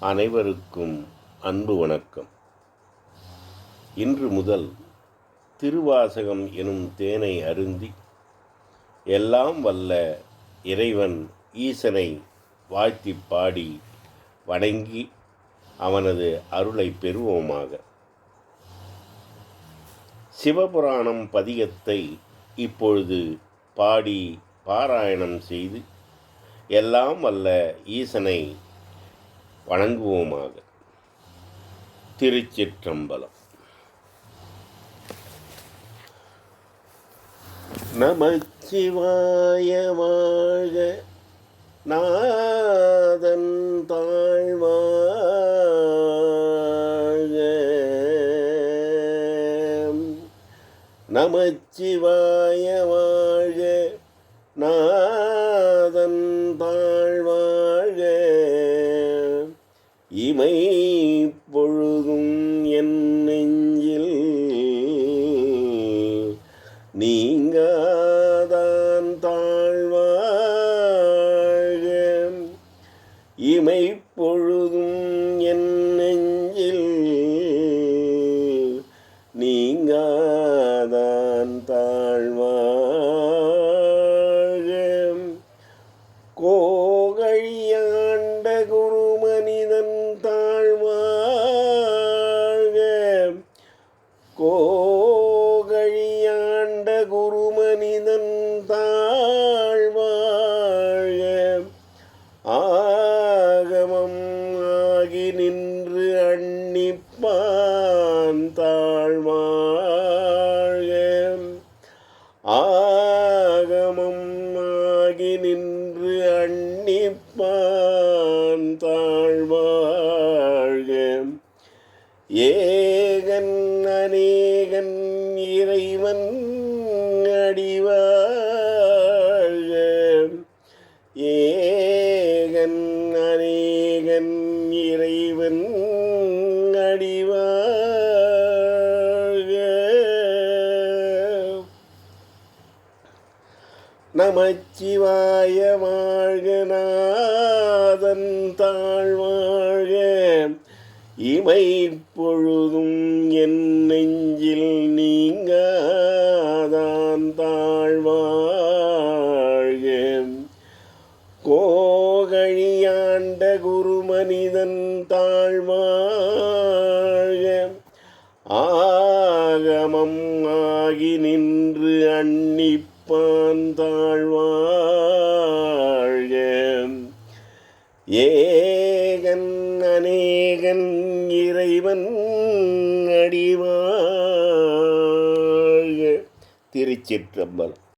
அனைவருக்கும் அன்பு வணக்கம். இன்று முதல் திருவாசகம் எனும் தேனை அருந்தி எல்லாம் வல்ல இறைவன் ஈசனை வாழ்த்தி பாடி வணங்கி அவனது அருளை பெறுவோமாக. சிவபுராணம் பதிகத்தை இப்பொழுது பாடி பாராயணம் செய்து எல்லாம் வல்ல ஈசனை வணங்குவோமாக. திருச்சிற்றம்பலம். நமச்சிவாய வாழ்க நாதன் தாழ்வாழ்க நமச்சிவாய வாழ்க நாதன் தாழ்வாழ்க இமை பொழுதும் என் நெஞ்சில் நீங்காதான் தாழ்வாழ்க இமை பொழுதும் என் நெஞ்சில் நீங்காதான் தாழ்வாழ்க கோகழியாண்ட குருமனிதன் தாழ்வாழ ஆகமம் ஆகி நின்று அன்னிப்பான் தாழ்வாழ ஆகமம் ஆகி நின்று அன்னிப்பான் தாழ்வாழ ஏ ஏகன் அநேகன் இறைவன் அடிவாக. நமச்சிவாய வாழ்க நாதன் தாழ்வாழ்க. இமை பொழுதும் என் நெஞ்சில் நீங்க குருமனிதன் தாழ்வாழ்க ஆகமம் ஆகி நின்று அன்னிப்பான் தாழ்வாழ்க ஏகன் அநேகன் இறைவன் அடிவாழ்க திருச்சிற்றம்பலம்.